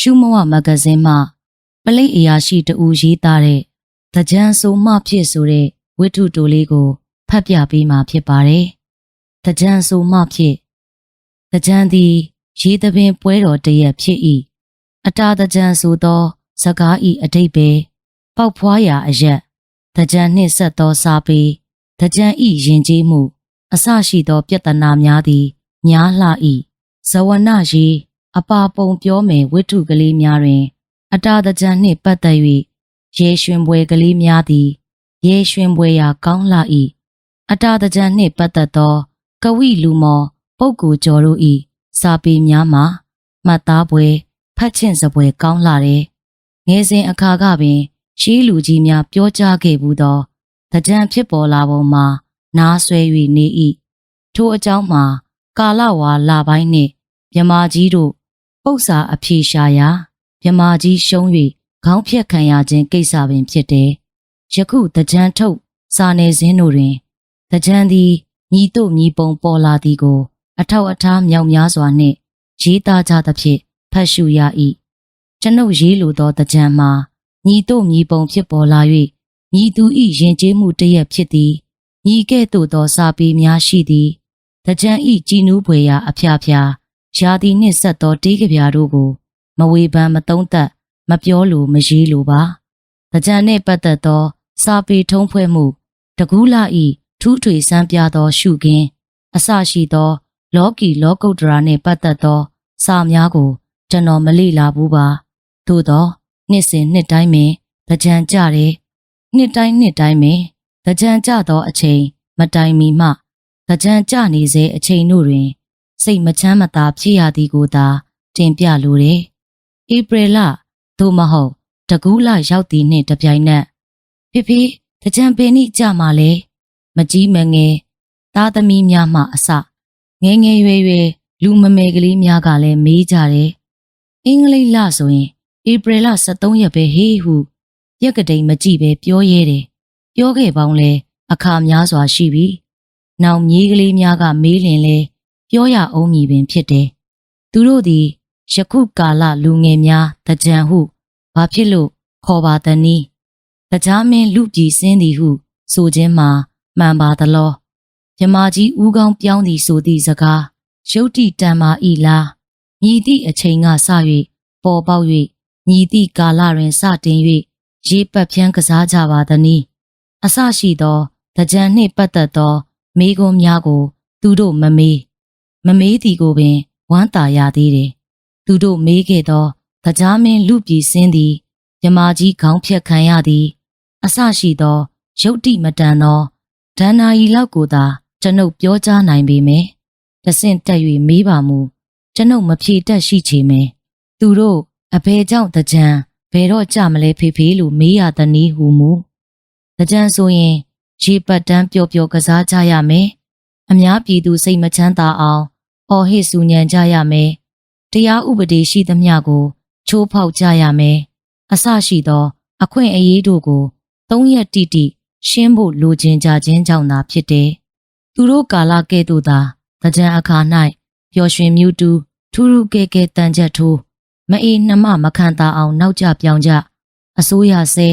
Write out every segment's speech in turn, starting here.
ရှုမဝမဂဇင်းမှပလိတ်အရာရှိတဦးရေးသားတဲ့တကြံဆိုမှဖြစ်ဆိုတဲ့ဝိတ္ထုတိုလေးကိုဖတ်ပြပေးမှာဖြစ်ပါတယ်။တကြံဆိုမှဖြစ်တကြံသည်ရေးသပင်ပွဲတော်တရက်ဖြစ်၏အတာတကြံဆိုသောစကားဤအတိတ်ပဲပေါက်ဖွားရာအရက်တကြံနှင့်ဆက်သောစာပေတကြံဤယဉ်ကျေးမှု အစရှိသော ပြဿနာများသည်ညားလှ၏ဇဝနရေ အပါပုံပြောမယ်ဝိတ္ထုကလေးများတွင် အတာတကြံနှင့်ပတ်သက်၍ရေရွှင်ပွဲကလေးများသည်ရေရွှင်ပွဲရာကောင်းလှ၏အတာတကြံနှင့်ပတ်သက်သော ကဝိလူမောပုပ်ကိုကျော်တို့၏စာပေများမှာမှတ်သားပွဲဖတ်ချင့်စပွဲကောင်းလှတယ်ငယ်စဉ်အခါကပင်ရှေးလူကြီးများပြောကြားခဲ့ဘူးသောတကြံဖြစ်ပေါ်လာပုံမှာ နားဆွဲ၍နေ၏ထိုအကြောင်းမှာ ကာလဝါလာပိုင်းနှင့်မြမာကြီးတို့ ပု္ပ္ပာအဖြေရှာရာမြမာကြီးရှုံး၍ခေါင်းဖြတ်ခံရခြင်းကိစ္စပင်ဖြစ်တယ်ယခုတကြံထုတ်စာနယ်ဇင်းတို့တွင်တကြံသည်ညီတို့ညီပုံပေါ်လာသည်ကို အထောက်အထားမြောက်များစွာနှင့်ရေးသားကြသဖြင့်ဖတ်ရှုရ၏ကျွန်ုပ်ရေးလိုသောတကြံမှာညီတို့ညီပုံဖြစ်ပေါ်လာ၍ညီသူ၏ယဉ်ကျေးမှုတရက်ဖြစ်သည်ညီကဲ့သို့သောစာပေများရှိသည်တကြံဤကြည်နူးဖွယ်ရာအဖျားဖျား ရာသီနှင့်ဆက်သောတေးကြပြားတို့ကို မဝေဖန်မသုံးသပ်မပြောလိုမရေးလိုပါတကြံနှင့်ပတ်သက်သော စာပေထုံးဖွဲ့မှု တကူးလာဤထူးထွေစမ်းပြသောရှုခင်းအစရှိသော လောကီလောကုတ္တရာနှင့်ပတ်သက်သော စာများကိုကျွန်တော်မလေ့လာဘူးပါသို့သောနှစ်စဉ်နှစ်တိုင်းပင်တကြံကြတယ်နှစ်တိုင်းနှစ်တိုင်းပင်တကြံကြသောအချိန်မတိုင်မီမှတကြံကြနေစေအချိန်တို့တွင် စိတ်မချမ်းမသာဖြစ်ရသည်ကိုသာတင်ပြလိုတယ်ဧပြီလသို့မဟုတ်တကူးလရောက်သည်နှင့်တပြိုင်နက်ဖေဖေတကြံပင်ဤကြမှာလေမကြီးမငယ်သားသမီးများမှအစငယ်ငယ်ရွယ်ရွယ်လူမမယ်ကလေးများကလည်းမေးကြတယ်အင်္ဂလိပ်လဆိုရင်ဧပြီလ23ရက်ပဲဟေးဟုရက်ကတိန်မကြည့်ပဲပြောရဲတယ်ပြောခဲ့ပေါင်းလဲအခါများစွာရှိပြီနောက်မြေးကလေးများကမေးလင်လဲ ပြောရအောင်မည်ပင်ဖြစ်တယ်သူတို့သည်ယခုကာလလူငယ်များတကြံဟုဘာဖြစ်လို့ခေါ်ပါသနည်းတကြားမင်းလူပြည်စင်းသည်ဟု ဆိုခြင်းမှာမှန်ပါသလောမြမကြီးဦးကောင်းပြောင်းသည်ဆိုသည့်စကားရုတ်တိတန်မာဤလားညီသည့်အချိန်ကစ၍ပေါ်ပေါက်၍ညီသည့်ကာလတွင်စတင်၍ရေပတ်ဖြန်းကစားကြပါသနည်းအစရှိသောတကြံနှင့်ပတ်သက်သောမေးခွန်းများကို သူတို့မမေး မမေးသည်ကိုပင်ဝမ်းသာရသေးတယ်သူတို့မေးခဲ့သောတရားမင်းလူပြည်စင်းသည်မြမကြီးခေါင်းဖြတ်ခံရသည်အစရှိသောရုတ်တိမတန်သောဒန္နာရီလောက်ကိုသာကျွန်ုပ်ပြောကြားနိုင်ပေမယ်တဆင့်တက်၍မေးပါမူကျွန်ုပ်မဖြေတတ်ရှိချေမယ်သူတို့အဘယ်ကြောင့်တကြံဘယ်တော့ကြမလဲဖေဖေလို့မေးရသည်နည်းဟုမူတကြံဆိုရင်ရေပတ်တန်းပျော်ပျော်ကစားကြရမယ်အများပြည်သူစိတ်မချမ်းသာအောင် အော်ဟစ်ဆူညံကြရမယ်တရားဥပဒေရှိသမျှကို ချိုးဖောက်ကြရမယ်အစရှိသော အခွင့်အရေးတို့ကိုသုံးရက်တိတိရှင်းဖို့လိုချင်ကြခြင်းကြောင့်သာဖြစ်တယ်သူတို့ကာလကဲ့သို့သာတကြံအခါ၌ပျော်ရွှင်မြူတူထူးထူးကဲကဲတန်ချက်ထိုးမအေးနှမမခံတာအောင်နောက်ကျပြောင်ကြအစိုးရဆဲ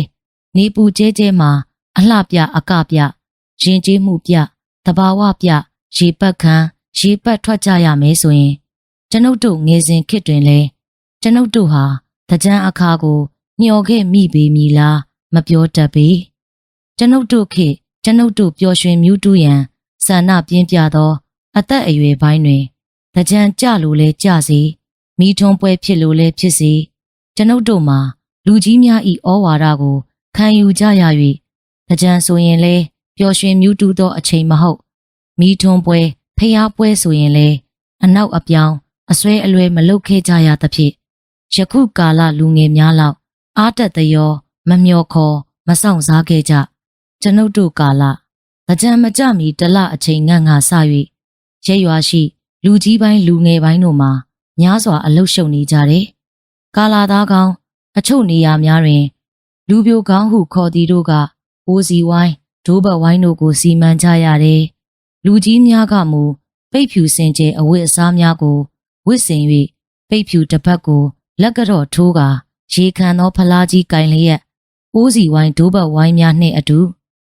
နေပူကျဲကျဲမှာ အလှပြအကပြရင်ကျေးမှုပြတဘာဝပြရေပတ်ခမ်း ရေပတ်ထွက်ကြရမယ်ဆိုရင် ကျွန်ုပ်တို့ငယ်စဉ်ခေတ်တွင်လဲကျွန်ုပ်တို့ဟာတကြံအခါကိုမျော်ခဲ့မိပေမည်လားမပြောတတ်ပေကျွန်ုပ်တို့ခေတ်ကျွန်ုပ်တို့ပျော်ရွှင်မြူးတူးရန်ဆန္ဒပြင်းပြသော အသက်အရွယ်ပိုင်းတွင်တကြံကြလို့လဲကြစီမိထွန်းပွဲဖြစ်လို့လဲဖြစ်စီကျွန်ုပ်တို့မှာလူကြီးများဤဩဝါဒကို ခံယူကြရ၍တကြံဆိုရင်လဲပျော်ရွှင်မြူးတူးသောအချိန်မဟုတ်မိထွန်းပွဲ ဖျားပွဲဆိုရင်လဲအနောက်အပြောင်းအစွဲအလွဲမလုပ်ခဲ့ကြရသဖြင့်ယခုကာလလူငယ်များလောက်အားတက်သရောမမျော်ခေါ်မဆောင်စားခဲ့ကြကျွန်ုပ်တို့ကာလအကြံမကြမီတလအချိန်ငန့်ငါစ၍ရဲရွာရှိ လူကြီးပိုင်းလူငယ်ပိုင်းတို့မှာများစွာအလုရှုံနေကြတယ်ကာလာသားကောင်းအချို့နေရာများတွင် လူပြိုကောင်းဟုခေါ်သည်တို့ကအိုးစီဝိုင်းဒိုးဘဝိုင်းတို့ကိုစီမံကြရတယ် လူကြီးများကမူပိတ်ဖြူစင်ကျဲအဝတ်အစားများကိုဝစ်စင်၍ပိတ်ဖြူတစ်ပတ်ကို လက်ကတော့ထိုးကရေခံသောဖလားကြီးကင်လျက်အိုးစီဝိုင်းဒိုးဘတ်ဝိုင်းများနှင့်အတူ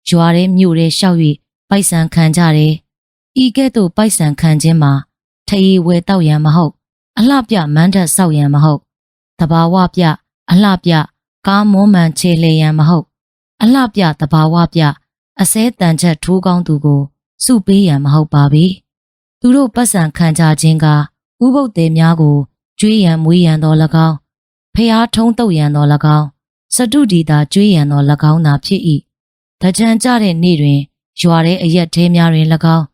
ရွာထဲမြို့ထဲရှောက်၍ပိုက်ဆံခံကြတယ်ဤကဲ့သို့ပိုက်ဆံခံခြင်းမှာထရေဝဲတောက်ရန်မဟုတ် အလှပြမန်းတက်ဆောက်ရန်မဟုတ်တဘာဝပြအလှပြကားမွန်မှန်ခြေလေရန်မဟုတ် အလှပြတဘာဝပြအစဲတန်ချက်ထိုးကောင်းသူကို စုပေးရန်မဟုတ်ပါပေသူတို့ပတ်စံခံကြခြင်းကဥပုပ်သေးများကိုကျွေးရန်မွေးရန်တော်၎င်းဖျားထုံးတုတ်ရန်တော်၎င်းစတုဒီတာကျွေးရန်တော်၎င်းသာဖြစ်၏တကြံကြတဲ့နေ့တွင်ရွာတဲ့အရက်သေးများတွင်၎င်း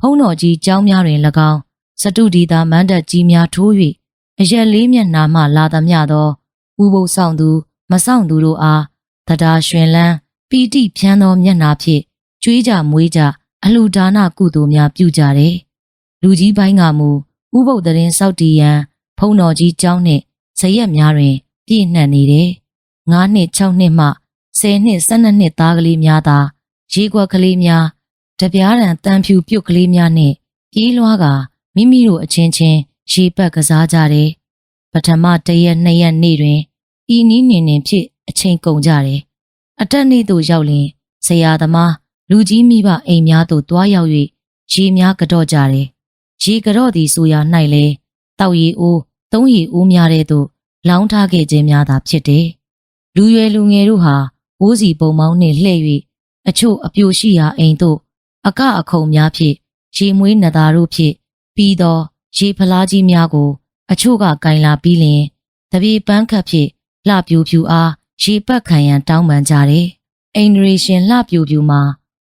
ဖုံးတော်ကြီးကျောင်းများတွင်၎င်းစတုဒီတာမန္တကြီးများထိုး၍အရက်လေးမျက်နှာမှလာသမျှသောဥပုပ်ဆောင်သူမဆောင်သူတို့အားတရားရွှင်လန်းပီတိဖြန်းသောမျက်နှာဖြင့်ကျွေးကြမွေးကြ အလှူဒါနကုသိုလ်များပြုကြတယ်လူကြီးပိုင်းကမူဥပုပ်တရင်စောက်တီရန်ဖုံတော်ကြီးကျောင်းနှင့်ဇရက်များတွင် ပြည့်နှံ့နေတယ်။9နှစ်6နှစ်မှ10နှစ်12နှစ်သားကလေးများသာရေကွက်ကလေးများတပြားတန်တန်ဖြူပြုတ်ကလေးများနှင့်ပြေးလွှားကမိမိတို့အချင်းချင်းရေပတ်ကစားကြတယ်။ပထမတစ်ရက်နှစ်ရက်နေ့တွင်ဤနီးနေနေဖြစ်အချိန်ကုန်ကြတယ်။အတက်နေ့သို့ရောက်လင်ဆရာသမား လူကြီးမိဘအိမ်များသို့တွားရောက်၍ရေများကတော့ကြတယ်။ရေကတော့သည်ဆိုရာ၌လေတောက်ရီအိုးသုံးရီအိုးများတဲ့သို့လောင်းထားခဲ့ခြင်းများသာဖြစ်တယ်။လူရွယ်လူငယ်တို့ဟာဘိုးစီပုံမောင်းနှင့်လှည့်၍အချို့အပြိုရှိရာအိမ်သို့အကအခုံများဖြင့်ရေမွေးနသားတို့ဖြင့်ပြီးသောရေဖလားကြီးများကို အချို့ကကင်လာပြီးလျင်တပြေပန်းခတ်ဖြင့်လှပြူဖြူအားရေပတ်ခံရန်တောင်းပန်ကြတယ်။အိန္ဒြေရှင်လှပြူဖြူမှာ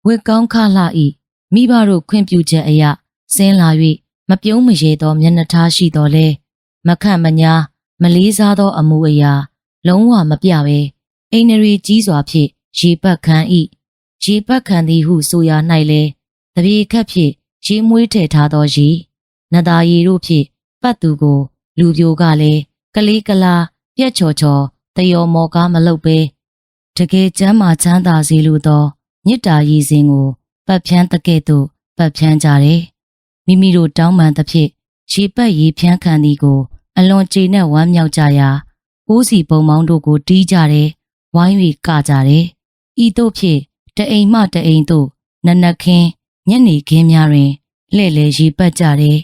ဝစ်ကောင်းခလှဤမိဘတို့ခွင့်ပြုချက်အရဆင်းလာ၍မပြုံးမရေသောမျက်နှာထားရှိတော်လဲမခန့်မညာမလေးစားသောအမှုအရာ လုံးဝမပြဘဲအိန္ဒြေကြီးစွာဖြင့်ရေပတ်ခံ၏ရေပတ်ခံသည်ဟုဆိုရ၌လဲတပြေခတ်ဖြင့်ရေမွေးထည့်ထားသောရေနတာရီတို့ဖြင့်ပတ်သူကို လူပြိုကလည်းကလေးကလာပြက်ချော်ချော်တယောမော်ကားမလုပ်ပဲတကယ်ကျမ်းမာချမ်းသာစေလိုသော မေတ္တာရည်စင်ကိုပတ်ဖြန်းတကဲ့သို့ပတ်ဖြန်းကြတယ်မိမိတို့တောင်းပန်သဖြင့်ရေပတ်ရေဖြန်းခံသည်ကို အလွန်ကျေနပ်ဝမ်းမြောက်ကြရာအိုးစီပုံမောင်းတို့ကိုတီးကြတယ်ဝိုင်း၍ကကြတယ်ဤတို့ဖြင့်တအိမ်မှတအိမ်သို့နနက်ခင်းညနေခင်းများတွင်လှည့်လေရေပတ်ကြတယ်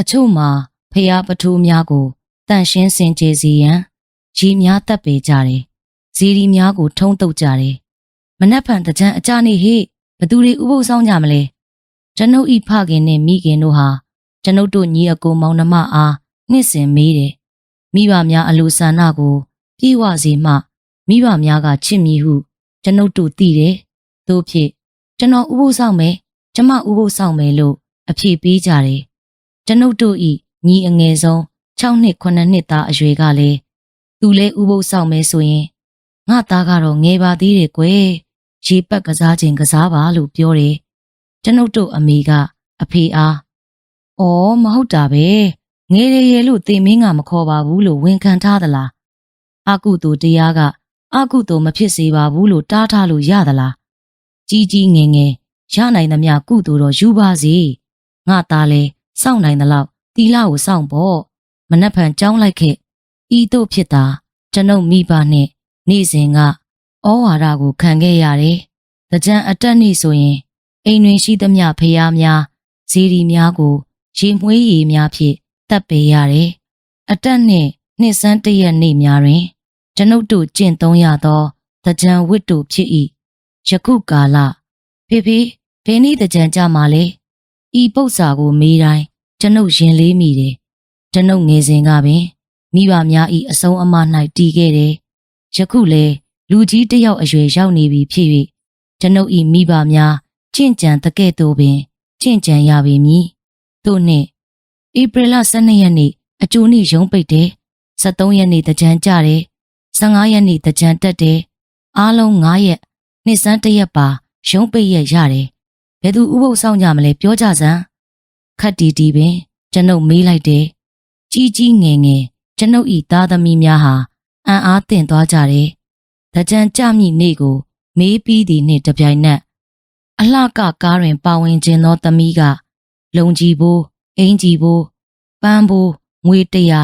အချို့မှာဖျားပထိုးများကိုတန့်ရှင်းစင်ကြယ်စီရန်ရေများတက်ပေကြတယ်ဇီရီများကိုထုံးတုပ်ကြတယ် မနှက်ဖန်တကြံအကြနေဟေ့ဘသူတွေဥပုပ်ဆောင်ကြမလဲကျွန်ုပ်ဤဖခင်နဲ့မိခင်တို့ဟာကျွန်ုပ်တို့ညီအကိုမောင်နှမအားနှစ်စဉ်မေးတယ်မိဘများအလိုဆန္ဒကိုပြေဝစေမှမိဘများကချစ်မည်ဟုကျွန်ုပ်တို့သိတယ်တို့ဖြစ်ကျွန်တော်ဥပုပ်ဆောင်မယ်ကျမဥပုပ်ဆောင်မယ်လို့အဖြေပေးကြတယ်ကျွန်ုပ်တို့ဤညီအငယ်ဆုံး6နှစ်9နှစ်သားအရွယ်ကလည်းသူလဲဥပုပ်ဆောင်မယ်ဆိုရင်ငါသားကတော့ငယ်ပါသေးတယ်ကွယ် ရေပတ်ကစားခြင်းကစားပါလို့ပြောတယ်ကျွန်ုပ်တို့အမေကအဖေအား။အော်မဟုတ်တာပဲ။ငယ်ရရလို့တင်မင်းကမခေါ်ပါဘူးလို့ဝန်ခံထားသလား။အကုသို့တရားကအကုသို့မဖြစ်စေပါဘူးလို့တားထားလို့ရသလား။ကြီးကြီးငယ်ငယ်ရနိုင်သမျှကုသို့တော့ယူပါစေ။ငါသားလဲစောင့်နိုင်သလောက်တီလာကိုစောင့်ပေါ့။မနှက်ဖန်ကြောင်းလိုက်ခဲ့။ဤတို့ဖြစ်တာကျွန်ုပ်မိဘနဲ့နေ့စဉ်က ဩဝါဒကိုခံခဲ့ရတယ်။တကြံအတက်နေ့ဆိုရင်အိမ်တွင်ရှိသမျှဖျားများဇီရီများကိုရေမွှေးရည်များဖြင့်တပ်ပေရတယ်။အတက်နှင့်နှစ်စန်းတရက်နေ့များတွင်ကျွန်ုပ်တို့ကျင့်သုံးရသောတကြံဝတ်တို့ဖြစ်၏။ယခုကာလဖေဖေဘယ်နည်းတကြံကြမှာလဲ။ဤပု္ပ္ပစာကိုမေးတိုင်းကျွန်ုပ်ရင်လေးမိတယ်။ကျွန်ုပ်ငယ်စဉ်ကပင်မိဘများ၏အဆုံးအမ၌တည်ခဲ့တယ်။ယခုလဲ လူကြီးတစ်ယောက်အရွယ်ရောက်နေပြီဖြစ်၍ကျွန်ုပ်၏မိဘများကျင့်ကြံတကဲ့သို့ပင်ကျင့်ကြံရပေမည်။သို့နှင့်ဧပြီလ12ရက်နေ့အကျိုးနေ့ရုံးပိတ်တယ်။73ရက်နေ့တကြံကြတယ်။15ရက်နေ့တကြံတက်တယ်။အားလုံး9ရက်နှစ်စန်းတစ်ရက်ပါရုံးပိတ်ရက်ရတယ်။ဘယ်သူဥပုပ်ဆောင်ကြမလဲပြောကြစမ်း။ခတ်တီတီပင်ကျွန်ုပ်မေးလိုက်တယ်။ကြီးကြီးငယ်ငယ်ကျွန်ုပ်ဤသားသမီးများဟာအံ့အားသင့်သွားကြတယ်။ တကြံကြမိနေ့ကို မေးပြီးသည်နှင့်တပြိုင်နက်အလှကကားတွင်ပါဝင်ခြင်းသောသမီးကလုံကြီးဘိုးအင်ကြီးဘိုးပန်းဘိုးငွေတရာ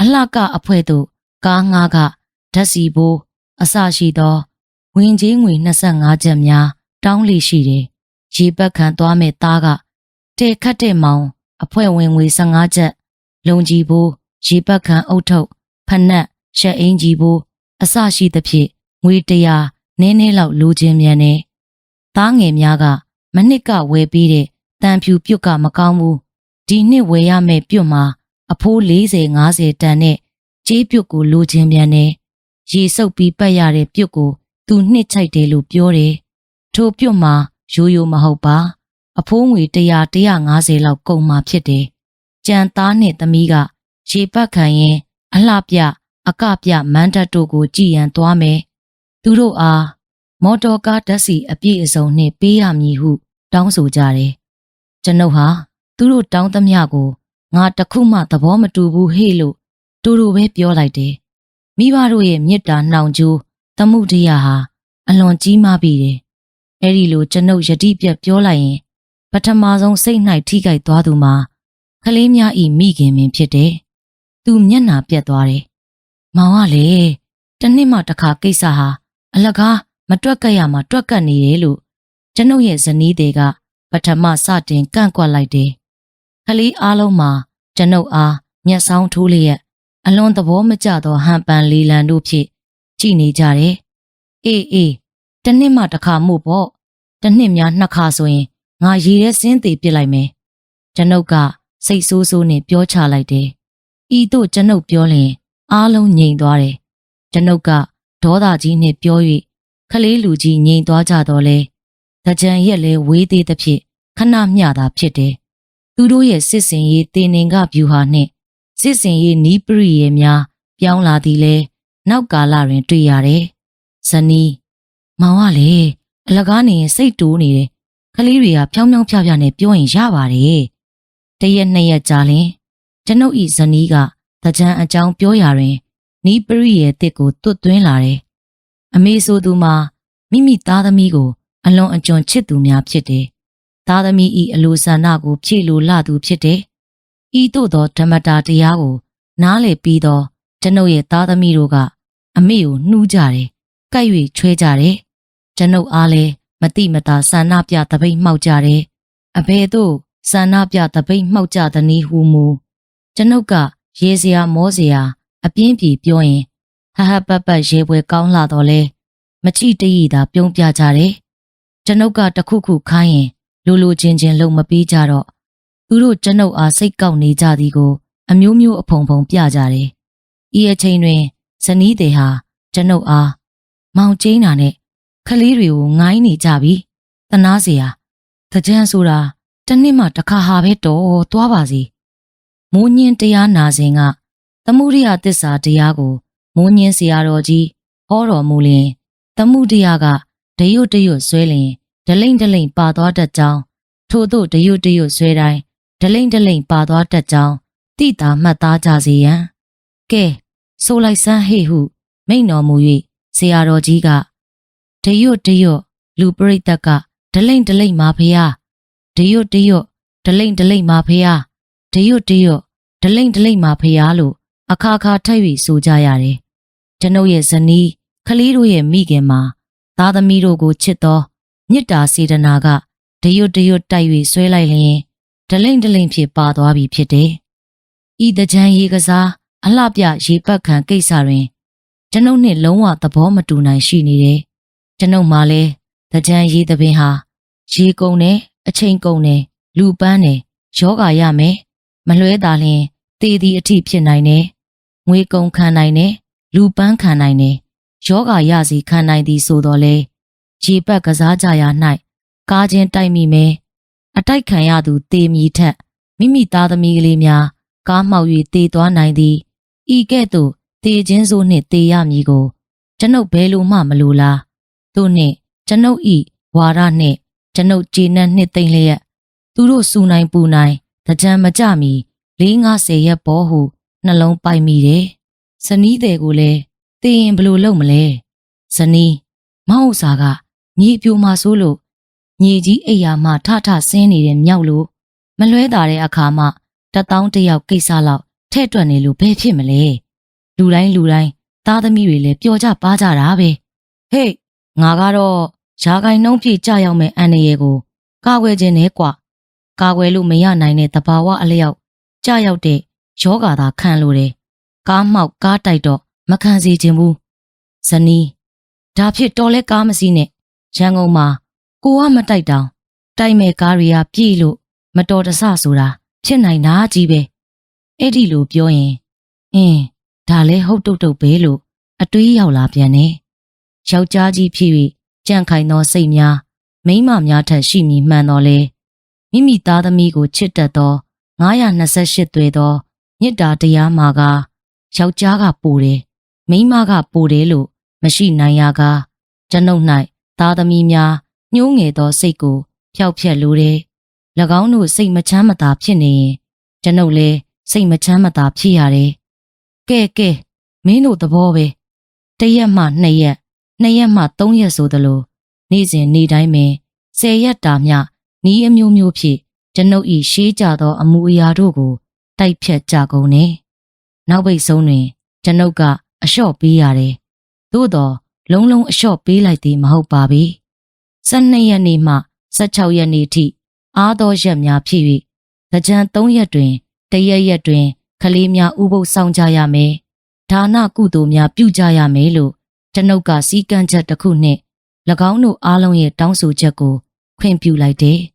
အလှကအဖွဲသို့ကားငါးကဓာတ်စီဘိုးအစရှိသောဝင်ကြီးငွေ25ကျပ်များတောင်းလေရှိတယ်။ရေပတ်ခံသွားမဲ့သားကတေခတ်တဲ့မောင်အဖွဲဝင်ငွေ15ကျပ်လုံကြီးဘိုးရေပတ်ခံအုတ်ထုပ်ဖနက်ရှက်အင်းကြီးဘိုး အစရှိသဖြင့်ငွေ100နည်းနည်းလောက်လိုချင်မြန်နေ။သားငယ်များကမနစ်ကဝယ်ပြီးတဲ့တန်ဖြူပြုတ်ကမကောင်းဘူးဒီနှစ်ဝယ်ရမယ့်ပြုတ်မှာအဖိုး40 50တန်နဲ့ကြေးပြုတ်ကိုလိုချင်မြန်နေရေစုပ်ပြီးပတ်ရတဲ့ပြုတ်ကိုသူနှစ်ချိုက်တယ်လို့ပြောတယ်ထိုပြုတ်မှာရိုးရိုးမဟုတ်ပါအဖိုးငွေ100 150လောက်ကုန်မှာဖြစ်တယ်ကြံသားနဲ့သမီးကရေပတ်ခံရင်အလှပြ အကပြမန်းတက်တို့ကိုကြည်ရန်သွားမယ်သူတို့အားမော်တော်ကားဓာတ်စီအပြည့်အစုံနဲ့ပေးရမည်ဟုတောင်းဆိုကြတယ်ကျွန်ုပ်ဟာသူတို့တောင်းသမျှကိုငါတခုမှသဘောမတူဘူးဟေ့လို့တူတူပဲပြောလိုက်တယ်။မိဘတို့ရဲ့မေတ္တာနှောင်ကြိုးသမှုတရားဟာအလွန်ကြီးမားပြီတယ်။အဲ့ဒီလိုကျွန်ုပ်ယတိပြတ်ပြောလိုက်ရင် ပထမဆုံးစိတ်၌ထိခိုက်သွားသူမှာကလေးများဤမိခင်ပင်ဖြစ်တယ်။သူမျက်နှာပြတ်သွားတယ်။ မောင်ကလေတနှစ်မှတစ်ခါကိစ္စဟာအလကားမတွက်ကပ်ရမှာတွက်ကပ်နေတယ်လို့ကျွန်ုပ်ရဲ့ဇနီးတွေကပထမစတင်ကန့်ကွက်လိုက်တယ်။ကလေးအားလုံးမှာကျွန်ုပ်အားမျက်စောင်းထိုးလျက်အလွန်သဘောမကျသောဟန်ပန်လီလံတို့ဖြင့်ကြည်နေကြတယ်။အေးအေးတနှစ်မှတစ်ခါမို့ပေါ့တနှစ်များနှစ်ခါဆိုရင်ငါရည်ရဲစင်းသေးပြစ်လိုက်မယ်။ကျွန်ုပ်ကစိတ်ဆိုးဆိုးနဲ့ပြောချလိုက်တယ်။ဤတို့ကျွန်ုပ်ပြောရင် အားလုံးငြိမ်သွားတယ်။ကျွန်ုပ်ကဒေါသကြီးနဲ့ပြော၍ခလေးလူကြီးငြိမ်သွားကြတော့လဲ။တကြံရက်လဲဝေးသေးသဖြင့်ခဏမျှတာဖြစ်တယ်။သူတို့ရဲ့စစ်စင်ရေးတင်နင်ကဗျူဟာနှင့်စစ်စင်ရေးနီးပရိယေများပြောင်းလာသည်လဲနောက်ကာလတွင်တွေ့ရတယ်။ဇနီးမောင်ကလေအလကားနေရင်စိတ်တိုးနေတယ်။ကလေးတွေကဖြောင်းဖြောင်းဖြဖြနဲ့ပြောရင်ရပါတယ်။တရက်နှစ်ရက်ကြာလင်ကျွန်ုပ်ဤဇနီးက တကြံအကြောင်းပြောရာတွင်နီးပရိယေတစ်ကိုတွတ်သွင်းလာတယ်။အမေဆိုသူမှာမိမိသားသမီးကို အလွန်အကျွံချစ်သူများဖြစ်တယ်။သားသမီးဤအလိုဆန္ဒကိုဖြည့်လိုလာသူဖြစ်တယ်။ဤသို့သောဓမ္မတာတရားကို နားလေပြီးသောကျွန်ုပ်ရဲ့သားသမီးတို့ကအမေကိုနှူးကြတယ်။ကြိုက်၍ချွဲကြတယ်။ကျွန်ုပ်အားလည်းမတိမတာဆန္ဒပြတပိတ်မှောက်ကြတယ်။အဘယ်သို့ဆန္ဒပြတပိတ်မှောက်ကြသနည်းဟုမူကျွန်ုပ်က ရေစရာမောစရာ အပြင်းပြေပြောရင်ဟဟပပရေပွဲကောင်းလာတော့လဲမချိတရီသာပြုံးပြကြတယ်။ကျွန်ုပ်ကတခုခုခိုင်းရင်လိုလိုချင်းချင်းလုံမပေးကြတော့သူတို့ကျွန်ုပ်အားစိတ်ကောက်နေကြသည်ကို အမျိုးမျိုးအဖုံဖုံပြကြတယ်။ဤအချိန်တွင်ဇနီးတွေဟာကျွန်ုပ်အားမောင်ကျင်းတာနဲ့ခလေးတွေကိုငိုင်းနေကြပြီ။တနာเสียတကြံဆိုတာတနှစ်မှတစ်ခါဟာပဲတော်သွားပါစီ။ မိုးညင်းတရားနာစဉ်ကသမှုရိယသစ္စာတရားကိုမိုးညင်းဆရာတော်ကြီးဟောတော်မူလင်သမှုတရားကတရွတ်တရွတ်ဆွဲလင်ဒလိမ့်ဒလိမ့်ပါသွားတတ်ကြောင်းထို့သို့တရွတ်တရွတ်ဆွဲတိုင်းဒလိမ့်ဒလိမ့်ပါသွားတတ်ကြောင်းတိတာမှတ်သားကြစေရန်ကဲဆိုလိုက်စမ်းဟေ့ဟု မိန့်တော်မူ၍ဆရာတော်ကြီးကတရွတ်တရွတ်လူပရိသတ်ကဒလိမ့်ဒလိမ့်မာဖရာတရွတ်တရွတ်ဒလိမ့်ဒလိမ့်မာဖရာ တရွတ်တရွတ်ဒလိမ့်ဒလိမ့်မာဖရာလို့အခါခါထိုက်၍ဆိုကြရတယ်ကျွန်ုပ်ရဲ့ဇနီးခလေးတို့ရဲ့မိခင်မှာသားသမီးတို့ကိုချစ်သောမေတ္တာစေတနာကတရွတ်တရွတ်တိုက်၍ဆွဲလိုက်လျင်ဒလိမ့်ဒလိမ့်ဖြစ်ပါသွားပြီဖြစ်တယ်။ဤတကြံရေကစားအလှပြရေပတ်ခံကိစ္စတွင်ကျွန်ုပ်နှင့်လုံးဝသဘောမတူနိုင်ရှိနေတယ်။ကျွန်ုပ်မှလည်းတကြံရေသပင်ဟာရေကုန်တယ်အချိန်ကုန်တယ်လူပန်းတယ်ယောဂါရမယ် မလွဲတာလျင်တည်သည်အထိဖြစ်နိုင်တယ်ငွေကုန်ခံနိုင်တယ်လူပန်းခံနိုင်တယ်ယောဂါရစီခံနိုင်သည်ဆိုတော့လေရေပတ်ကစားကြရာ၌ကားချင်းတိုက်မိမယ်အတိုက်ခံရသူတေမီထက်မိမိသားသမီးကလေးများကားမှောက်၍တေသွားနိုင်သည်ဤကဲ့သို့တေခြင်းစိုးနှင့်တေရမည်ကို ကျွန်ုပ်ဘယ်လိုမှမလိုလားသို့နှင့်ကျွန်ုပ်ဤဝါရနှင့်ကျွန်ုပ်ကျေနပ်နှစ်သိမ့်လျက်သူတို့စူနိုင်ပူနိုင် တကြံမကြမီ450ရက်ပေါ်ဟုနှလုံးပိုက်မိတယ်။ဇနီးတဲ့ကိုလည်းသိရင်ဘလို့လုပ်မလဲ။ဇနီးမောက်ဥစာကညီပြိုမှာဆိုလို့ညီကြီးအိယာမှထထဆင်းနေတဲ့မြောက်လို့မလွဲတာတဲ့အခါမှတတောင်းတယောက်ကိစ္စလောက်ထထဲ့တွက်နေလို့ဘယ်ဖြစ်မလဲလူတိုင်းလူတိုင်းသားသမီးတွေလည်းပျော်ကြပါကြတာပဲဟေးငါကတော့ယာကိုင်နှုံးပြည့်ကြရောက်မဲ့အန်ရရဲ့ကိုကာကွယ်ခြင်းနဲ့ကွာ ကာကွယ်လို့မရနိုင်တဲ့တဘာဝအလျောက်ကြရောက်တဲ့ယောဂါသာခံလို့တယ်ကားမှောက်ကားတိုက်တော့မခံစီခြင်းဘူးဇနီးဒါဖြစ်တော်လဲကားမစီးနဲ့ရန်ကုန်မှာကိုကမတိုက်တောင်တိုက်မဲ့ကားတွေကပြေးလို့မတော်တဆဆိုတာဖြစ်နိုင်တာကြီးပဲအဲ့ဒီလိုပြောရင်အင်းဒါလဲဟုတ်တုတ်တုတ်ပဲလို့အတွေးရောက်လာပြန်တယ်ယောက်ျားကြီးဖြစ်၍ကြန့်ခိုင်သောစိတ်များမိန်းမများထက်ရှိမည်မှန်တော်လဲ မိမိသားသမီးကိုချစ်တတ်သော928သွေသောမေတ္တာတရားမှာကယောက်ျားကပိုတယ်မိန်းမကပိုတယ်လို့မရှိနိုင်ရကားကျွန်ုပ်၌သားသမီးများညှိုးငယ်သောစိတ်ကိုဖျောက်ဖျက်လိုတယ်၎င်းတို့စိတ်မချမ်းမသာဖြစ်နေရင်ကျွန်ုပ်လည်းစိတ်မချမ်းမသာဖြစ်ရတယ်ကဲကဲမင်းတို့သဘောပဲတစ်ရက်မှနှစ်ရက်နှစ်ရက်မှသုံးရက်ဆိုသလိုနေ့စဉ်နေ့တိုင်းပင်ဆယ်ရက်တာမျှ နီးအမျိုးမျိုးဖြင့်ကျွန်ုပ်ဤရှေးကြသော အမှုအရာတို့ကို တိုက်ဖြတ်ကြကုန်နေနောက်ပိတ်ဆုံးတွင် ကျွန်ုပ်ကအလျှော့ပေးရတယ်သို့တော့လုံးလုံးအလျှော့ပေးလိုက်သည်မဟုတ်ပါဘူး12ရက်နေ့မှ16ရက်နေ့ထိအားသောရက်များဖြစ်၍ကြံ3ရက်တွင်တရက်ရက်တွင်ကလေးများဥပုပ်ဆောင်ကြရမယ်ဒါနကုသိုလ်များပြုကြရမယ်လို့ကျွန်ုပ်ကစီကံချက်တစ်ခုနှင့်၎င်းတို့အားလုံးရဲ့တောင်းဆိုချက်ကိုခွင့်ပြုလိုက်တယ်။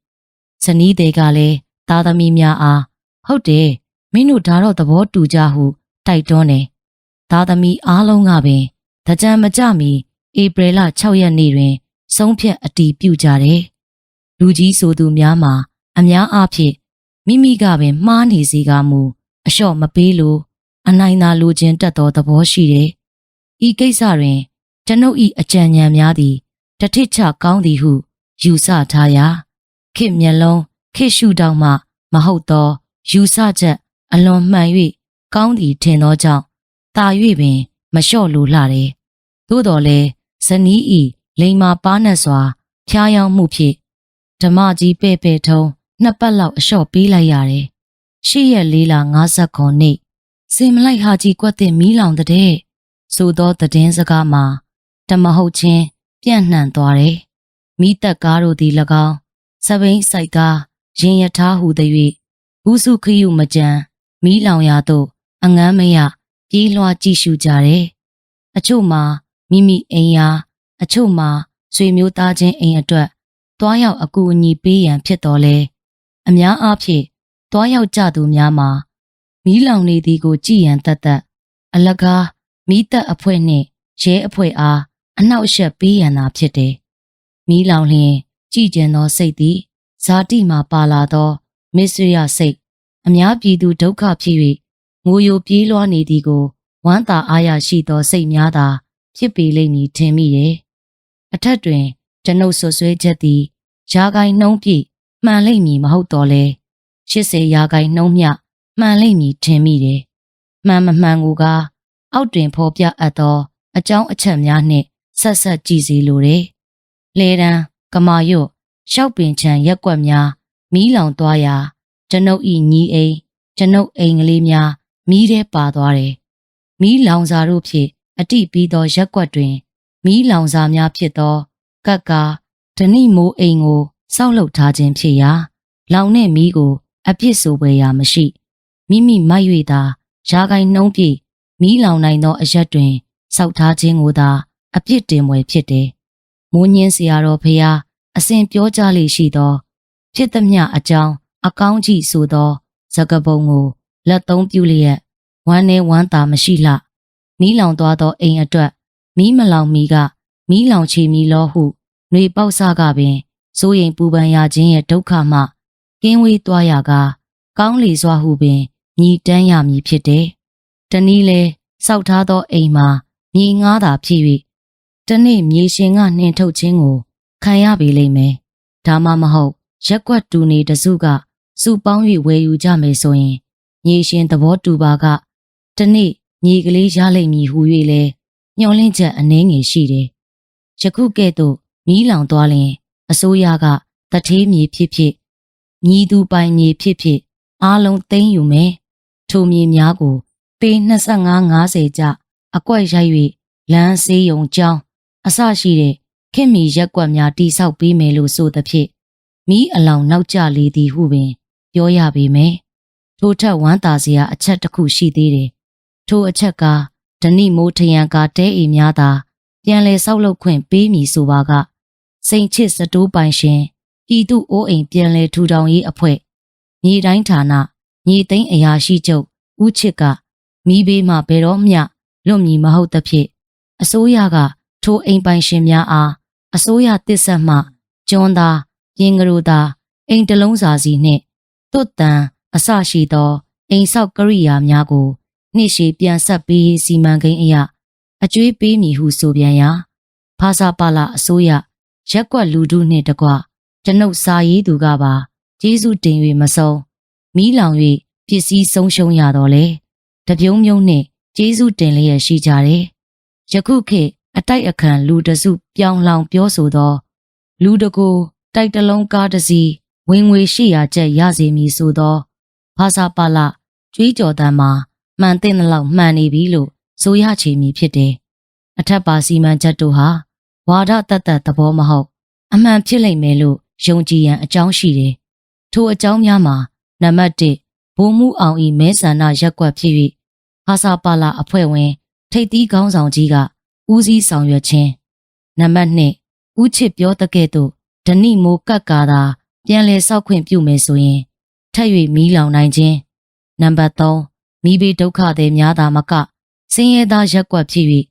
ဇနီးတွေကလည်းသားသမီးများအားဟုတ်တယ်မင်းတို့ဒါတော့သဘောတူကြဟုတိုက်တွန်းတယ်။သားသမီးအားလုံးကပင်တကြံမကြမီဧပြီလ6ရက်နေ့တွင်ဆုံးဖြတ်အတည်ပြုကြတယ်။လူကြီးဆိုသူများမှာအများအားဖြင့်မိမိကပင်မှားနေစေကမူအလျှော့မပေးလို့အနိုင်သာလိုခြင်းတက်သောသဘောရှိတယ်။ဤကိစ္စတွင်ကျွန်ုပ်၏အကြံဉာဏ်များသည်တထစ်ချကောင်းသည်ဟုယူဆထားရာ ခေမျက်လုံးခေရှုတောင်မှ မဟုတ်သော ယူဆချက် အလွန်မှန်၍ကောင်းသည်ထင်သောကြောင့်တာ၍ပင် မလျှော့လိုလှတယ်။သို့တော်လည်းဇနီးဤလိမ္မာပါးနှက်စွာဖျားယောင်းမှုဖြင့်ဓမ္မကြီးပဲ့ပဲ့ထုံးနှစ်ပတ်လောက်အလျှော့ပေးလိုက်ရတယ်။ရှေ့ရက်လေးလာ50ခွန်နေ့စင်မလိုက်ဟာကြီးကွက်တဲ့မီးလောင်တဲ့ဆိုသောသတင်းစကားမှာတမဟုတ်ချင်းပြန့်နှံ့သွားတယ်။မိသက်ကားတို့သည်၎င်း စပိန်စိုက်ကားရင်ရထားဟူသည်၍ဘူးစုခရုမကြံမီးလောင်ရာသို့အငမ်းမရပြေးလွှားကြည့်ရှုကြတယ်။အချို့မှာမိမိအိမ်ယာအချို့မှာဆွေမျိုးသားချင်းအိမ်အတွက်တွားရောက်အကူအညီပေးရန်ဖြစ်တော်လဲအများအားဖြင့်တွားရောက်ကြသူများမှာမီးလောင်နေသည်ကိုကြည်ရန်တတ်တတ်အလကားမိသက်အဖွဲ့နှင့်ရဲအဖွဲ့အားအနှောက်အယှက်ပေးရန်သာဖြစ်တယ်။မီးလောင်လျင် ကြည်ကျင်သောစိတ်သည်ဇာတိမှာပါလာသောမစ္စရိယစိတ်အများပြည်သူဒုက္ခဖြစ်၍ငိုယိုပြေးလွှားနေသည်ကိုဝမ်းသာအားရရှိသောစိတ်များသာ ဖြစ်ပေလိမ့်မည်ထင်မိတယ်။အထက်တွင်ကျွန်ုပ်ဆွဆွဲချက်သည်ယာကိုင်နှုံးပြည့်မှန်လိမ့်မည်မဟုတ်တော့လဲ80ရာကိုင်နှုံးမျှမှန်လိမ့်မည်ထင်မိတယ်။မှန်မမှန်ကိုကအောက်တွင်ဖော်ပြအပ်သော အကြောင်းအချက်များနှင့်ဆက်ဆက်ကြည့်စီလိုတယ်။လေတန်း ကမာရွတ်ရှောက်ပင်ချံရက်ွက်များမီးလောင်သွားရာကျွန်ုပ်ဤညီအိမ်ကျွန်ုပ်အိမ်ကလေးများမီးထဲပါသွားတယ်။မီးလောင်စာတို့ဖြင့်အတိပြီးသောရက်ွက်တွင်မီးလောင်စာများဖြစ်သောကတ်ကာဓနိမိုးအိမ်ကိုစောက်လုပ်ထားခြင်းဖြစ်ရာလောင်တဲ့မီးကိုအပြစ်ဆိုပွဲရာမရှိမိမိမိုက်၍သာရာဂိုင်နှုံးပြည့်မီးလောင်နိုင်သောအရက်တွင်စောက်ထားခြင်းကိုသာအပြစ်တင်ပွဲဖြစ်တယ်။ မိုးညင်းစရာတော်ဖျားအစဉ်ပြောကြားလေရှိသောဖြစ်သမျှအကြောင်းအကောင်းကြီးဆိုသောဇကပုံကိုလက်သုံးပြုလျက်ဝမ်းနဲ့ဝမ်းသာမရှိလှမီးလောင်သွားသောအိမ်အတွက်မီးမလောင်မီကမီးလောင်ချီမီလောဟုနှွေပေါက်စားကပင်စိုးရင်ပူပန်ရခြင်းရဲ့ဒုက္ခမှကင်းဝေးသွားရကားကောင်းလေစွာဟုပင်ညီတန်းရမည်ဖြစ်တယ်။တနည်းလဲစောက်ထားသောအိမ်မှာမြေငားတာဖြစ်၍ တနေ့မြေရှင်ကနှင်ထုတ်ခြင်းကို ခံရပေလိမ့်မယ်။ဒါမှမဟုတ်ရက်ွက်တူနေတစုကစုပေါင်း၍ဝယ်ယူကြမယ်ဆိုရင်မြေရှင်သဘောတူပါကတနေ့ညီကလေးရလိမ့်မည်ဟု၍လဲညှော်လင့်ချက်အနှဲငယ်ရှိတယ်။ယခုကဲ့သို့မီးလောင်သွားလျင်အစိုးရကတထေးမြေဖြစ်ဖြစ်ညီသူပိုင်မြေဖြစ်ဖြစ်အားလုံးသိမ်းယူမယ်ထိုမြေများကိုပေ25-50ကျအကွက်ရိုက်၍လမ်းစေးယုံကျောင်း အစရှိတဲ့ခင်မီရက်ကွက်များတိဆောက်ပေးမယ်လို့ဆိုသဖြင့်မိအလောင်နောက်ကျလေသည်ဟုပင် ပြောရပေမယ်ထိုထက်ဝမ်းသာစရာအချက်တစ်ခုရှိသေးတယ်ထိုအချက်ကဓနိမိုးထရန်ကတဲအိမ်များသာပြန်လဲဆောက်လုပ်ခွင့်ပေးမည်ဆိုပါကစိန်ချစ်စတိုးပိုင်ရှင်ပြည်သူအိုးအိမ်ပြန်လဲထူထောင်ရေးအဖွဲ့မြေတိုင်းဌာနမြေသိမ်းအရာရှိချုပ်ဦးချစ်ကမိဘေးမှဘယ်တော့မျှလွတ်မည်မဟုတ်သဖြင့်အစိုးရက ထိုအိမ်ပိုင်ရှင်များအားအစိုးရတစ်ဆက်မှကျွန်းသားပြင်ကလေးသားအိမ်တလုံးစာစီနှင့်တွတ်တန်အစရှိသောအိမ်ဆောက်ကရိယာများကိုနှစ်ရှည်ပြန်ဆက်ပေးရေးစီမံကိန်းအရအကျွေးပေးမည်ဟုဆိုပြန်ရာဖာစာပါလာအစိုးရရက်ကွက်လူထုနှင့်တကွကျွန်ုပ်စာရေးသူကပါကျေးဇူးတင်၍မဆုံးမီးလောင်၍ပစ္စည်းဆုံးရှုံးရတော့လေတပြုံးမြုံနှင့်ကျေးဇူးတင်လျက်ရှိကြတယ်ယခုခေတ် အတိုက်အခံလူတစုပြောင်းလောင်ပြောဆိုသော လူတကိုတိုက်တလုံးကားတစ်စီးဝင်ငွေရှိရာကျက်ရစေမည်ဆိုသောဖာစာပါလာကြွေးကြော်တမ်းမှာမှန်တဲ့လောက်မှန်နေပြီလို့ဆိုရချေမည်ဖြစ်တယ်။အထက်ပါစီမံချက်တို့ဟာဝါဒတတ်တတ်သဘောမဟုတ် အမှန်ဖြစ်လိမ့်မယ်လို့ယုံကြည်ရန်အကြောင်းရှိတယ်။ထိုအကြောင်းများမှာနံပါတ်1ဘုံမှုအောင်ဤမဲဆန္ဒရက်ကွက်ဖြစ်၍ဖာစာပါလာအဖွဲ့ဝင် ထိပ်သီးခေါင်းဆောင်ကြီးက ဦးစီးဆောင်ရွက်ခြင်းနံပါတ်2ဦးချစ်ပြောတဲ့ကဲ့သို့ဓနိမိုးကတ်ကာသာပြန်လဲဆောက်ခွင့်ပြုမယ်ဆိုရင်ထက်၍မီးလောင်နိုင်ခြင်းနံပါတ်3မိဘဒုက္ခတွေများသာမကစင်းရဲသားရက်ကွက်ဖြစ်၍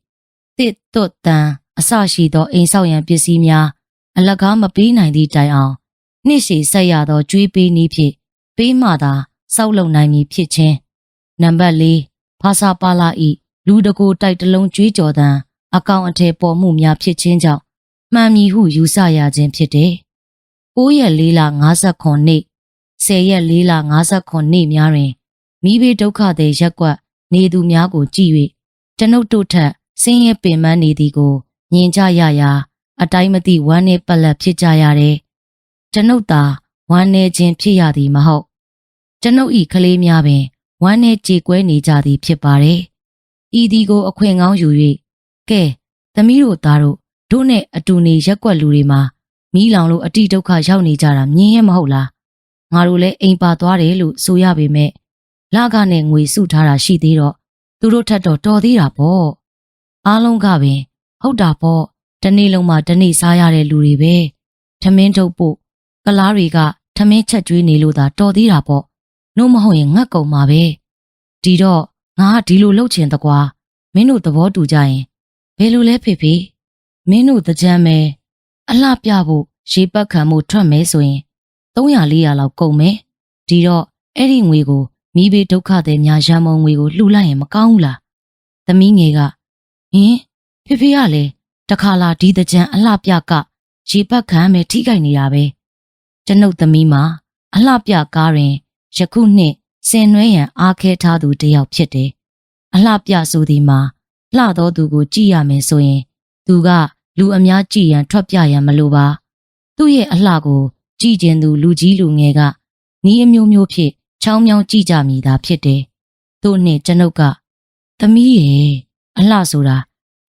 တစ်တွတ်တန်အစရှိသောအိမ်ဆောက်ရန်ပစ္စည်းများအလကားမပေးနိုင်သည့်တိုင်အောင်နှစ်ရှည်ဆက်ရသောကြွေးပေးနည်းဖြင့်ပေးမှသာစောက်လုံနိုင်မည်ဖြစ်ခြင်းနံပါတ်4ဖာစာပါလာဤလူတကိုတိုက်တလုံးကြွေးကြော်တန်း အကောင်အထည်ပေါ်မှုများဖြစ်ခြင်းကြောင့်မှန်မည်ဟုယူဆရခြင်းဖြစ်တယ်။9ရက်4လ59နေ့10ရက်4လ59နေ့များတွင်မိဘဒုက္ခတွေရက်ကွက်နေသူများကိုကြည့်၍ကျွန်ုပ်တို့ထက်ဆင်းရဲပင်ပန်းနေသည်ကိုမြင်ကြရရာ အတိုင်းမသိဝမ်းနည်းပလက်ဖြစ်ကြရတယ်။ကျွန်ုပ်သာဝမ်းနည်းခြင်းဖြစ်ရသည်မဟုတ်ကျွန်ုပ်ဤကလေးများပင်ဝမ်းနည်းကြေကွဲနေကြသည်ဖြစ်ပါတယ်။ဤသည်ကိုအခွင့်ကောင်းယူ၍ ကဲသမီးတို့သားတို့တို့နဲ့အတူနေရက်ကွက်လူတွေမှာမီးလောင်လို့အတိဒုက္ခရောက်နေကြတာမြင်ရမဟုတ်လားငါတို့လည်းအိမ်ပါသွားတယ်လို့ဆိုရပေမဲ့လကနဲ့ငွေစုထားတာရှိသေးတော့သူတို့ထက်တော့တော်သေးတာပေါ့အားလုံးကပင် ဟုတ်တာပေါ့တနေ့လုံးမှတနေ့စားရတဲ့လူတွေပဲထမင်းထုတ်ဖို့ကလားတွေကထမင်းချက်ကျွေးနေလို့သာတော်သေးတာပေါ့နှုတ်မဟုတ်ရင်ငတ်ကုန်မှာပဲဒီတော့ငါကဒီလိုလှုပ်ချင်တကွာမင်းတို့သဘောတူကြရင် ဘယ်လိုလဲဖေဖေမင်းတို့တကြမ်းမယ်အလှပြဖို့ရေပတ်ခံမှုထွက်မယ်ဆိုရင်300 400လောက်ကုန်မယ်ဒီတော့အဲ့ဒီငွေကိုမိဘဒုက္ခတွေများရံမုံငွေကိုလှူလိုက်ရင်မကောင်းဘူးလားသမီးငယ်ကဟင်ဖေဖေကလည်းတခါလာဒီတကြံအလှပြကရေပတ်ခံမယ်ထိခိုက်နေတာပဲကျွန်ုပ်သမီးမှာအလှပြကားရင်ယခုနှစ်စင်နွဲရန်အားခဲထားသူတယောက်ဖြစ်တယ်အလှပြဆိုဒီမှာ လှသောသူကိုကြည့်ရမယ်ဆိုရင် သူကလူအများကြည့်ရန်ထွက်ပြရန်မလိုပါ သူ့ရဲ့အလှကို ကြည့်ကျင်သူလူကြီးလူငယ်ကနီးအမျိုးမျိုးဖြင့်ချောင်းမြောင်းကြည့်ကြမိတာဖြစ်တယ်။သူ့နဲ့ကျွန်ုပ်ကသမီးရဲ့အလှဆိုတာ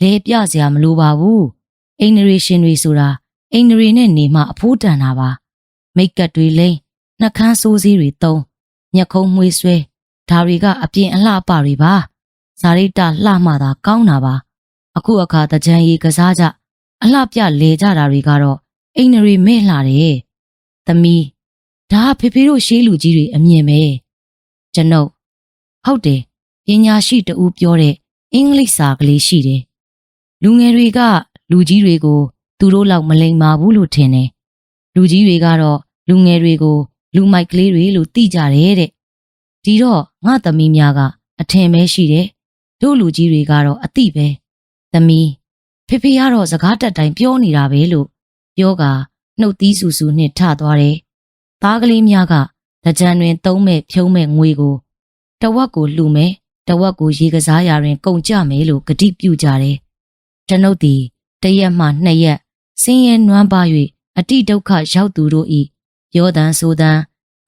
လဲပြစရာမလိုပါဘူး။အိန္ဒရီရှင်တွေဆိုတာအိန္ဒရီနဲ့နေမှအဖိုးတန်တာပါ။မိတ်ကပ်တွေလိမ့်နှကန်းစိုးစည်းတွေတုံးမျက်ခုံးမွေးဆွဲဒါတွေကအပြင်အလှပတွေပါ။ ဇာရိတလှမှသာကောင်းတာပါ။အခုအခါတကြံရီကစားကြအလှပြလဲကြတာတွေကတော့အိန္ဒရီမဲ့လှတယ်။သမီးဒါဖေဖေတို့ရှေးလူကြီးတွေအမြင်ပဲကျွန်ုပ်ဟုတ်တယ်ပညာရှိတူပြောတဲ့အင်္ဂလိပ်စာကလေးရှိတယ်လူငယ်တွေကလူကြီးတွေကိုသူတို့လောက်မလိမ္မာဘူးလို့ထင်တယ်လူကြီးတွေကတော့လူငယ်တွေကို လူမိုက်ကလေးတွေလို့သိကြတယ်တဲ့ဒီတော့ငါသမီးများကအထင်ပဲရှိတယ် တို့လူကြီးတွေကတော့အသိပဲသမီးဖေဖေကတော့စကားတက်တိုင်းပြောနေတာပဲလို့ပြောကနှုတ်သီးဆူဆူနဲ့ထသွားတယ်သားကလေးများကတကြံတွင်သုံးမဲ့ဖြုံးမဲ့ငွေကိုတဝက်ကိုလှူမယ်တဝက်ကိုရေကစားရာတွင်ကုန်ကြမယ်လို့ကတိပြုကြတယ်။ကျွန်ုပ်သည်တရက်မှနှစ်ရက်ဆင်းရဲနွမ်းပါ၍အတိဒုက္ခရောက်သူတို့၏ပြောတန်ဆိုတန်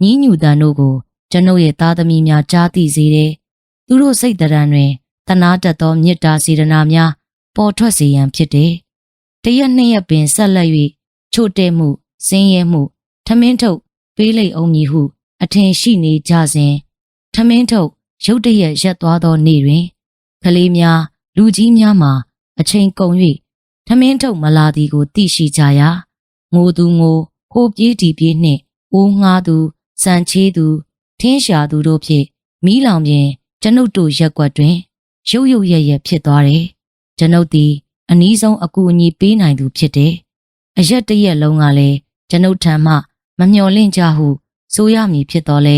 ညီးညူတန်တို့ကိုကျွန်ုပ်ရဲ့သားသမီးများကြားသိစေတယ်။သူတို့စိတ်တရံတွင် တနာတတ်သောမေတ္တာစေတနာများပေါ်ထွက်စေရန်ဖြစ်တယ်။တရက်နှစ်ရက်ပင်ဆက်လက်၍ချို့တဲ့မှုစင်းရဲမှုထမင်းထုတ်ပေးလိမ့်အောင်မည်ဟုအထင်ရှိနေကြစဉ်ထမင်းထုတ်ရုတ်တရက်ရက်သွားသောနေ့တွင်ကလေးများလူကြီးများမှာအချိန်ကုန်၍ထမင်းထုတ်မလာသည်ကိုသိရှိကြရာငိုသူငိုဟိုပြေးတီပြေးနှင့်အိုးငှားသူစံချေးသူထင်းရှာသူတို့ဖြင့်မီးလောင်ပြင်ကျွန်ုပ်တို့ရက်ကွက်တွင် ရုတ်ရုတ်ရက်ရက်ဖြစ်သွားတယ်။ကျွန်ုပ်သည်အနည်းဆုံးအကူအညီပေးနိုင်သူဖြစ်တယ်။အရက်တရက်လုံးကလည်းကျွန်ုပ်ထံမှမမျှော်လင့်ကြဟုဆိုရမည်ဖြစ်တော်လဲ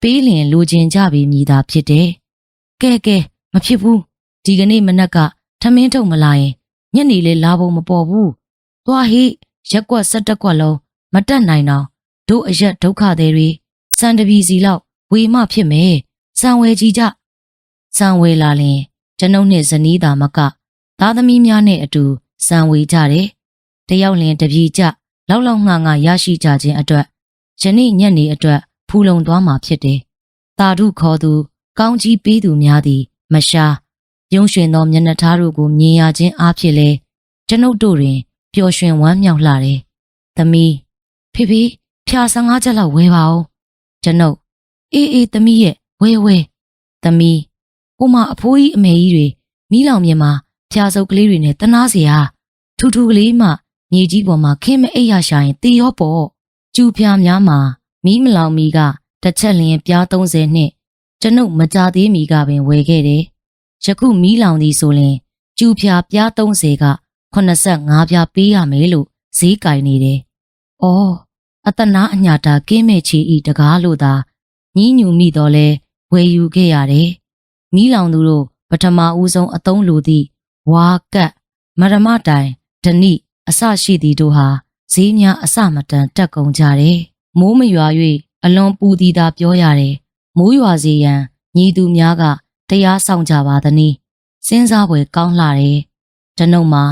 ပေးလျင်လိုချင်ကြပေမည်သာဖြစ်တယ်။ကဲကဲမဖြစ်ဘူးဒီကနေ့မနက်ကထမင်းထုတ်မလာရင်ညနေလေလာဖို့မပေါ်ဘူး။သွားဟိရက်ကွက်ဆက်တက်ကွက်လုံးမတက်နိုင်တော့တို့အရက်ဒုက္ခတွေတွေစံတပီစီလောက်ဝေမဖြစ်မယ်။စံဝဲကြီးကြ စံဝဲလာလင်ကျွန်ုပ်နှင့်ဇနီးသာမက သားသမီးများနဲ့အတူစံဝေကြတယ်။တယောက်လင်တပြေကြလောက်လောက်ငှငှရရှိကြခြင်းအတွက်ယနေ့ညနေအတွက်ဖူလုံသွားမှာဖြစ်တယ်။တာဓုခေါ်သူ ကောင်းကြီးပေးသူများသည် မရှာပြုံးရွှင်သောမျက်နှာသားတို့ကိုမြင်ရခြင်းအားဖြင့်လဲကျွန်ုပ်တို့တွင်ပျော်ရွှင်ဝမ်းမြောက်လှတယ်။သမီးဖေဖေဖြာ15ချက်လောက်ဝယ်ပါဦး။ကျွန်ုပ်အေးအေးသမီးရဲ့ဝဲဝဲသမီး ကိုမအဖိုးကြီးအမေကြီးတွေမိလောင်မြင်မှာဖျားစုပ်ကလေးတွေနဲ့တနာစရာထူထူကလေးမှမြေကြီးပေါ်မှာခင်းမအိပ်ရရှာရင်တေရောပေါ့ကျူဖျားများမှာမိမလောင်မီကတစ်ချက်လျင်ပြား30နှစ်ကျွန်ုပ်မကြသေးမီကပင်ဝယ်ခဲ့တယ်ယခုမိလောင်သည်ဆိုရင်ကျူဖျားပြား30က85ပြားပေးရမယ်လို့ဈေးကင်နေတယ်။အော်အတနာအညာတာကင်းမဲ့ချီဤတကားလို့သာညှင်းညူမိတော့လဲဝယ်ယူခဲ့ရတယ်။ မီးလောင်သူတို့ပထမဦးဆုံးအသုံးလိုသည့်ဝါကတ်မရမတိုင်ဓနိအစရှိသည်တို့ဟာဈေးများအစမတန်တက်ကုန်ကြတယ်။မိုးမရွာ၍အလွန်ပူသည်သာပြောရတယ်။မိုးရွာစေရန်ညီသူများကတရားဆောင်ကြပါသနည်းစဉ်းစားဖွယ်ကောင်းလှတယ်။ကျွန်ုပ်မှာ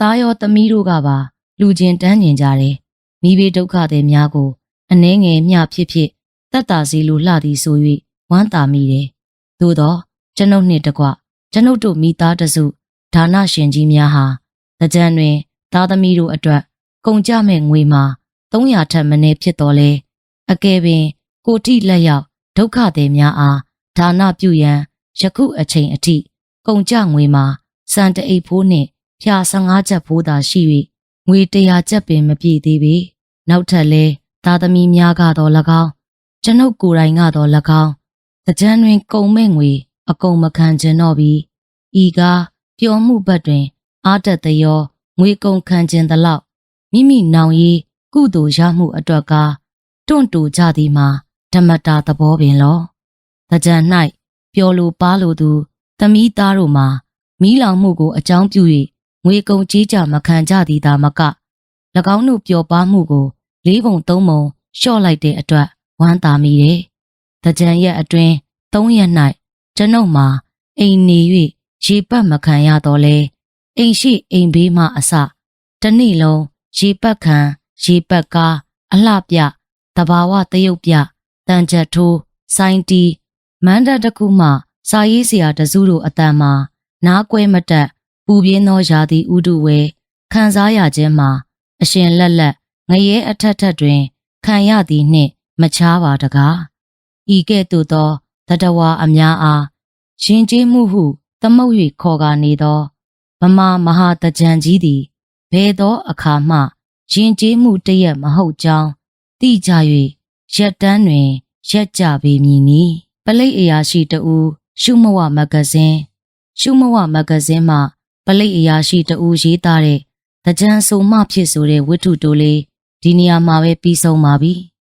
သားရောသမီးတို့ကပါ လူချင်းတန်းကျင်ကြတယ်။မိဘဒုက္ခတွေများကိုအနှဲငယ်မျှဖြစ်ဖြစ်တက်တာစီလိုလှသည်ဆို၍ဝမ်းသာမိတယ်။သို့သော ကျွန်ုပ်နှင့်တကွကျွန်ုပ်တို့မိသားတစုဒါနရှင်ကြီးများဟာတကြံတွင် သားသမီးတို့အတွက်ကုန်ကြမဲ့ငွေမှာ300ထက်မနည်းဖြစ်တော်လဲအကယ်ပင်ကိုတိလက်ရောက်ဒုက္ခသည်များအားဒါနပြုရန်ယခုအချိန်အထိကုန်ကြငွေမှာစံတအိတ်ဖိုးနှင့်ဖြာ15ချက်ဖိုးသာရှိ၍ငွေ100ချက်ပင်မပြည့်သေးပေနောက်ထပ်လဲသားသမီးများကတော့၎င်းကျွန်ုပ်ကိုယ်တိုင်ကတော့၎င်းတကြံတွင်ကုန်မဲ့ငွေ အကုန်မခံကျင်တော့ပြီးဤကားပျော်မှုဘက်တွင် အားတက်သရောငွေကုန်ခံကျင်သလောက်မိမိနောင်ရီကုသိုလ်ရမှုအတွက်ကားတွန့်တူကြသည်မှာဓမ္မတာသဘောပင်လောတကြံ၌ပျော်လိုပါလိုသူသမီးသားတို့မှာမီးလောင်မှုကိုအကြောင်းပြု၍ငွေကုန်ကြေးကြမခံကြသည်သာမက၎င်းတို့ပျော်ပါမှုကိုလေးပုံသုံးပုံလျှော့လိုက်တဲ့အတွက်ဝမ်းသာမိတယ်။တကြံရက်အတွင်း၃ရက်၌ ကျွန်ုပ်မှာအိမ်နေ၍ရေပတ်မခံရတော့လဲအိမ်ရှိအိမ်ဘေးမှအစတနေ့လုံးရေပတ်ခံရေပတ်ကားအလှပြတဘာဝတရုပ်ပြတန်ချက်ထိုးစိုင်းတီမန္တတခုမှစာရေးဆရာတစုတို့အတန်မှာနားကွဲမတက်ပူပြင်းသောရာသီဥတုဝဲခံစားရခြင်းမှာအရှင်လက်လက်ငရဲအထက်ထက်တွင် ခံရသည်နှင့် မချားပါတကားဤကဲ့သို့သော တတဝါအများအားရှင်ကျေးမှုဟုသမုတ်၍ခေါ်ကာနေသောဗမာမဟာတကြံကြီးသည်ဘယ်သောအခါမှရင်ကျေးမှုတရက်မဟုတ်ကြောင်းသိကြ၍ရက်တန်းတွင်ရက်ကြပေမည်နီပလိတ်အရာရှိတဦးရှုမဝမဂ္ဂဇင်းရှုမဝမဂ္ဂဇင်းမှပလိတ်အရာရှိတဦးရေးသားတဲ့တကြံဆိုမှဖြစ်ဆိုတဲ့ဝတ္ထုတိုလေးဒီနေရာမှာပဲပြီးဆုံးပါပြီ။